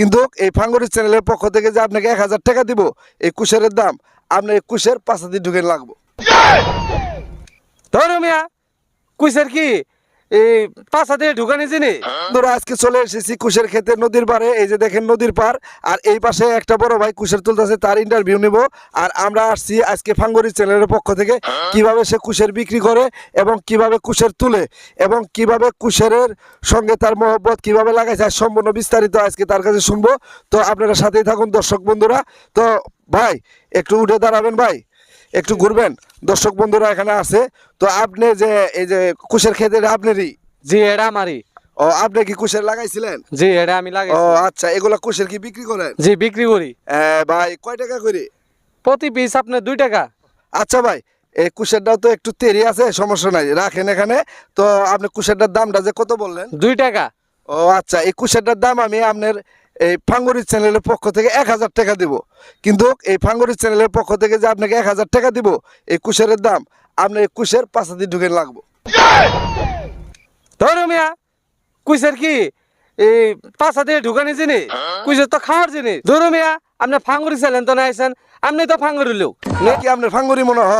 কিন্তু এই ফাঙ্গুরি চ্যানেলের পক্ষ থেকে যে আপনাকে এক হাজার টাকা দিব, এই কুশের দাম, আপনার এই কুশের পাঁচ দিয়ে ঢুকে লাগবো। ধরো মিয়া, কুশের কি? এই পাশা দিয়ে ঢুকানি জিনিস বন্ধুরা আজকে চলে এসেছি কুশের ক্ষেতে নদীর পাড়ে এই যে দেখেন নদীর পার আর এই পাশে একটা বড় ভাই কুশের তুলতেছে তার ইন্টারভিউ নেব। আর আমরা আসছি আজকে ফাঙ্গরি চ্যানেলের পক্ষ থেকে কীভাবে সে কুশের বিক্রি করে এবং কীভাবে কুশের তুলে এবং কীভাবে কুশেরের সঙ্গে তার মহব্বত কীভাবে লাগাইছে আর সম্পূর্ণ বিস্তারিত আজকে তার কাছে শুনব। তো আপনারা সাথেই থাকুন দর্শক বন্ধুরা। তো ভাই একটু উঠে দাঁড়াবেন ভাই। একটু ঘুরবেন। দর্শক বন্ধুরা এখানে আছে। তো আপনি যে এই যে কুশের এটা আপনারই? জি এটা আমারই। ও আপনি কি কুশের লাগাইছিলেন? জি এটা আমি লাগাই ও আচ্ছা এগুলা কুশের কি বিক্রি করেন? জি বিক্রি করি। ভাই কয় টাকা করে? প্রতি পিস আপনার দুই টাকা। আচ্ছা ভাই এই কুশেরটাও তো একটু তেরি আছে সমস্যা নাই রাখেন এখানে। তো আপনি কুশেরটার দামটা যে কত বললেন? দুই টাকা। ও আচ্ছা এই কুশেরটার দাম আমি আপনার এই ফাঙ্গুরি চ্যানেলের পক্ষ থেকে এক হাজার টাকা দিব। কিন্তু এই ফাঙ্গুরি চ্যানেলের পক্ষ থেকে যে আপনাকে এক হাজার টাকা দিব এই কুশেরের দাম আপনি এই কুশের পাঁচা দিয়ে ঢুকে লাগবো। ধরো মিয়া কুশের কি এই পাশা দিয়ে ঢুকানি জিনিস? কুশের তো খাওয়ার জিনিস। ধরো মিয়া আপনি ফাঙ্গুরি ছিলেন তো না আইসেন আপনি তো ফাঙ্গুরি লোক। নাকি আপনার ফাঙ্গুরি মনে হ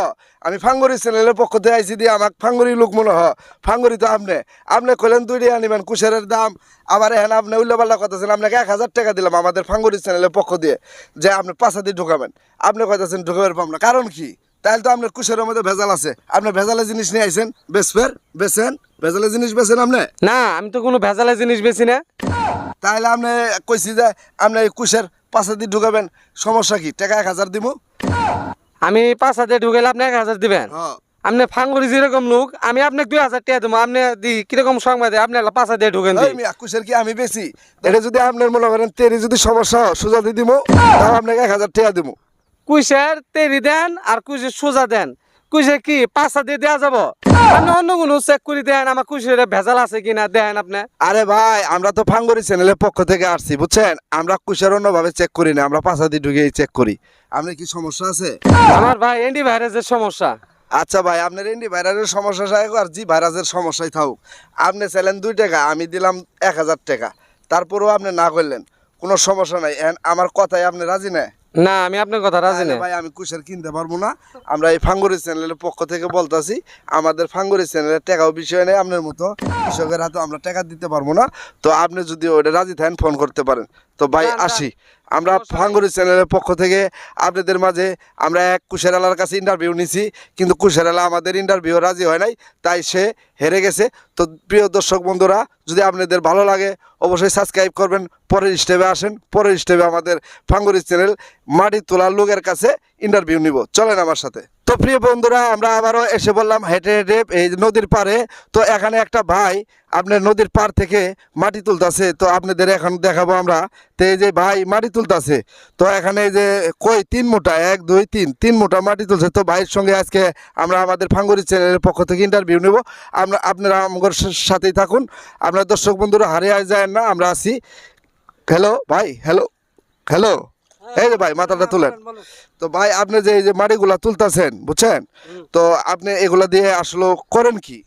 আমি ফাঙ্গুরি চ্যানেলের পক্ষ থেকে আইসি দিয়ে আমাকে ফাঙ্গুরি লোক মনে হ ফাঙ্গুরি তো আপনি। আপনি কইলেন দুইটি আনিবেন কুশেরের দাম। আবার এখন আপনি উল্লাপাল্লা কথাছেন আপনাকে এক হাজার টাকা দিলাম আমাদের ফাঙ্গুরি চ্যানেলের পক্ষ দিয়ে যে আপনি পাঁচা দিয়ে ঢুকাবেন। আপনি কইতেছেন ঢুকাবেন পাম না কারণ কি? তাহলে তো আপনার কুশেরের মধ্যে ভেজাল আছে। আপনি ভেজালের জিনিস নিয়ে আইসেন বেসফের বেছেন ভেজালের জিনিস বেছেন আপনি? না আমি তো কোনো ভেজালের জিনিস বেশি না। তাহলে আপনি কইছি যে আপনি এই কুশের পাঁচা দিয়ে ঢুকাবেন। সমস্যা কি? টাকা এক হাজার দিব আমি পাঁচ হাজার ঢুকাইলে আপনি এক হাজার দিবেন। আপনি ফাঙ্গুরি যেরকম লোক আমি আপনাকে দুই হাজার টাকা দেবো আপনি দি কীরকম সংবাদে আপনি পাঁচ হাজার ঢুকেন কুশের কি আমি বেশি? এটা যদি আপনার মনে করেন তেরি যদি সমস্যা সোজা দিয়ে দিব তাও আপনাকে এক হাজার টাকা দিব কুইসের তেরি দেন আর কুইসের সোজা দেন। কুইসে কি পাঁচ হাজার দিয়ে দেওয়া যাব? আপনি অন্য কোনো চেক করে দেন আমার কুইসের ভেজাল আছে কিনা দেন আপনি। আরে ভাই আমরা তো ফাঙ্গরি চ্যানেলের পক্ষ থেকে আসছি বুঝছেন? আমরা অন্যভাবে চেক করি না আমরা দিয়ে চেক করি। আপনার কি সমস্যা আছে? আমার ভাই ভাইরাসের সমস্যা। আচ্ছা ভাই আপনার এন্ডি ভাইরাসের সমস্যা থাকুক আর জি ভাইরাসের সমস্যাই থাকুক। আপনি চাইলেন দুই টাকা আমি দিলাম এক হাজার টাকা। তারপরেও আপনি না করলেন কোনো সমস্যা নাই। আমার কথায় আপনি রাজি না? না আমি আপনার কথা রাজি না। ভাই আমি কুশের কিনতে পারব না। আমরা এই ফাঙ্গুরি চ্যানেলের পক্ষ থেকে বলতাছি আমাদের ফাঙ্গুরি চ্যানেলের টাকাও বিষয় নেই আপনার মতো। কৃষকের হাতে আমরা টাকা দিতে পারব না। তো আপনি যদি ওটা রাজি থাকেন ফোন করতে পারেন। তো ভাই। আসি। আমরা ভাঙ্গুরি ফাঙ্গুরি চ্যানেলের পক্ষ থেকে আপনাদের মাঝে আমরা এক কুশের আলার কাছে ইন্টারভিউ নিছি কিন্তু কুশের আলা আমাদের ইন্টারভিউ রাজি হয় নাই তাই সে হেরে গেছে। তো প্রিয় দর্শক বন্ধুরা যদি আপনাদের ভালো লাগে অবশ্যই সাবস্ক্রাইব করবেন পরের স্টেপে আসেন পরের স্টেপে আমাদের ফাঙ্গুরি চ্যানেল মাটি তোলার লোকের কাছে ইন্টারভিউ নিব। চলেন আমার সাথে। তো প্রিয় বন্ধুরা, আমরা আবারও এসে বললাম হেঁটে হেঁটে এই নদীর পাড়ে। তো এখানে একটা ভাই আপনার নদীর পাড় থেকে মাটি তুলতাছে। তো আপনাদের এখন দেখাবো আমরা। তো এই যে ভাই মাটি তুলতাছে। তো এখানে যে কই, তিন মোটা, এক, দুই, তিন তিন মোটা মাটি তুলছে। তো ভাইয়ের সঙ্গে আজকে আমরা আমাদের ফাঙ্গুরি চ্যানেলের পক্ষ থেকে ইন্টারভিউ নেব। আমরা, আপনারা আমার সাথেই থাকুন। আপনার দর্শক বন্ধুরা হারিয়ে যায় না, আমরা আছি। হ্যালো ভাই হ্যালো হ্যালো এই যে ভাই মাথাটা তুলেন। তো ভাই আপনি যে এই যে মাটিগুলা তুলতাছেন বুঝছেন? তো আপনি এগুলা দিয়ে আসলে করেন কি?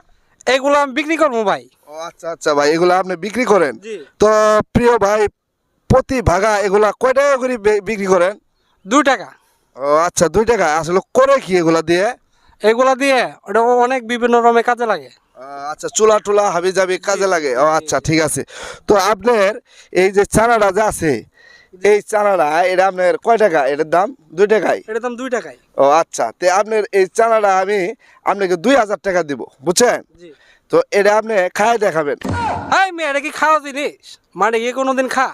এগুলো আমি বিক্রি করব ভাই। ও আচ্ছা আচ্ছা ভাই এগুলা আপনি বিক্রি করেন। তো প্রিয় ভাই প্রতি ভাগা এগুলা কয় টাকা করে বিক্রি করেন? দুই টাকা। ও আচ্ছা দুই টাকা। আসলে করে কি এগুলা দিয়ে? এগুলা দিয়ে ওটা অনেক বিভিন্ন রকমের কাজে লাগে। আচ্ছা চুলা টুলা হাবি যাবি কাজে লাগে। ও আচ্ছা ঠিক আছে। তো আপনার এই যে চানাটা যে আছে এই চানাটা এটা আপনার কয় টাকা? এটার দাম দুই টাকায়? এটার দাম দুই টাকাই ও আচ্ছা। তে আপনার এই চানাটা আমি আপনাকে দুই হাজার টাকা দিব বুঝছেন? তো এটা আপনি খায় দেখাবেন। হাই মেয়ে এটা কি খাওয়া জিনিস? মানে গিয়ে কোনোদিন খা।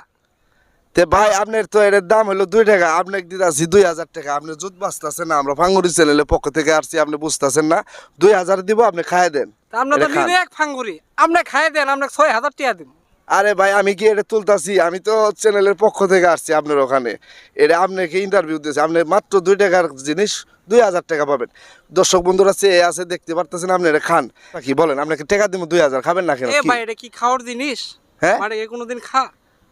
তে ভাই আপনার তো এটার দাম হলো দুই টাকা আপনাকে দিতেছি দুই হাজার টাকা। আপনি জুত বাঁচতেছেন না আমরা ফাঙ্গুরি চ্যানেলের পক্ষ থেকে আসছি আপনি বুঝতেছেন না। দুই হাজার দিব আপনি খায় দেন। তা আমরা তো এক ফাঙ্গুরি। আপনি খাই দেন আপনাকে ছয় হাজার টাকা দিন আরে ভাই আমি কি এটা তুলতাছি? আমি তো চ্যানেলের পক্ষ থেকে আসছি আপনার ওখানে। এটা আপনাকে ইন্টারভিউ দিয়েছে আপনি মাত্র দুই টাকার জিনিস দুই হাজার টাকা পাবেন। দর্শক বন্ধুরা চেয়ে আছে দেখতে পারতেছেন আপনি এটা খান। কি বলেন আপনাকে টাকা দিব দুই হাজার খাবেন না কেন? ভাই এটা কি খাওয়ার জিনিস? হ্যাঁ? কোনোদিন খা।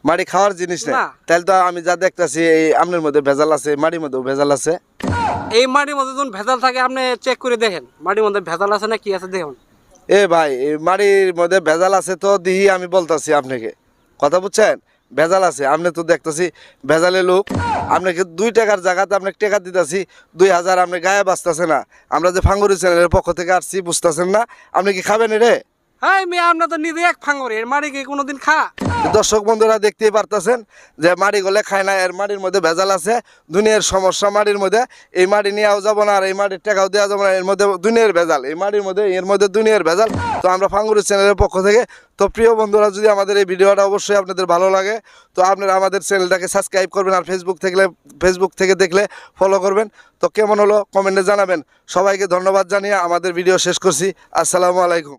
মাটি খাওয়ার জিনিস না। না। তাহলে তো আমি যা দেখতাছি এই আপনার মধ্যে ভেজাল আছে মাড়ির মধ্যেও ভেজাল আছে। এই মাড়ির মধ্যে যখন ভেজাল থাকে আপনি চেক করে দেখেন। মাড়ির মধ্যে ভেজাল আছে না কি আছে দেখুন। এ ভাই মাড়ির মধ্যে ভেজাল আছে তো দিহি আমি বলতাছি আপনাকে। কথা বুঝছেন? ভেজাল আছে, আপনি তো দেখতেছি ভেজালে লোক। আপনাকে দুই টাকার জায়গাতে আপনাকে টাকা দিতেছি, দুই হাজার আপনি গায়ে বাঁচতেছে না। আমরা যে ফাঙ্গুরি চ্যানেলের পক্ষ থেকে আসছি, বুঝতেছেন না? আপনি কি খাবেন রে হ্যাঁ মেয়ে আপনার তো নিজে এক ফাঙ্গুরি, এর মারি কি কোনোদিন খা? দর্শক বন্ধুরা দেখতেই পারতেছেন যে মাড়ি গলে খায় না, এর মাটির মধ্যে ভেজাল আছে, দুনিয়ার সমস্যা মাটির মধ্যে। এই মাটি নেওয়াও যাব না আর এই মাটির টাকাও দেওয়া যাব না, এর মধ্যে দুনিয়ার ভেজাল। এই মাটির মধ্যে, এর মধ্যে দুনিয়ার ভেজাল। তো আমরা ফাঙ্গুরি চ্যানেলের পক্ষ থেকে, তো প্রিয় বন্ধুরা, যদি আমাদের এই ভিডিওটা অবশ্যই আপনাদের ভালো লাগে, তো আপনারা আমাদের চ্যানেলটাকে সাবস্ক্রাইব করবেন আর ফেসবুক থেকে ফেসবুক থেকে দেখলে ফলো করবেন। তো কেমন হলো কমেন্টে জানাবেন। সবাইকে ধন্যবাদ জানিয়ে আমাদের ভিডিও শেষ করছি। আসসালামু আলাইকুম।